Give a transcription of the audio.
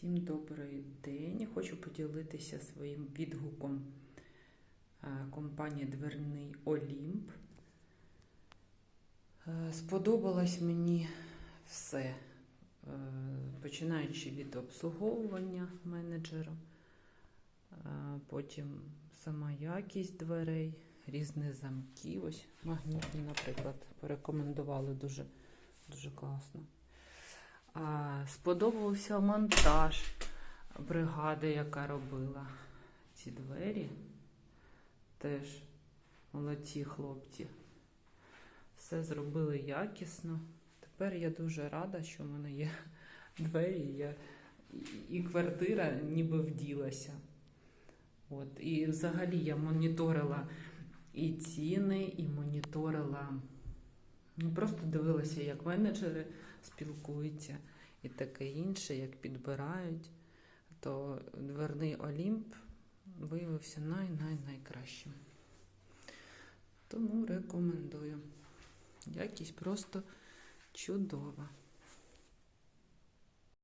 Всім добрий день. Хочу поділитися своїм відгуком е, компанії Дверний Олімп. Е, Сподобалось мені все, Е, починаючи від обслуговування менеджера, потім сама якість дверей, різні замки. Ось магнітні, наприклад, порекомендували дуже, дуже класно. Сподобався монтаж бригади, яка робила ці двері. Теж молодці хлопці. Все зробили якісно. Тепер я дуже рада, що в мене є двері, я, і квартира ніби вділася. От. І взагалі я моніторила і ціни, і моніторила. Ну, просто дивилася, як менеджери спілкуються і таке інше, як підбирають, то дверний Олімп виявився най-най-найкращим. Тому рекомендую. Якість просто чудова.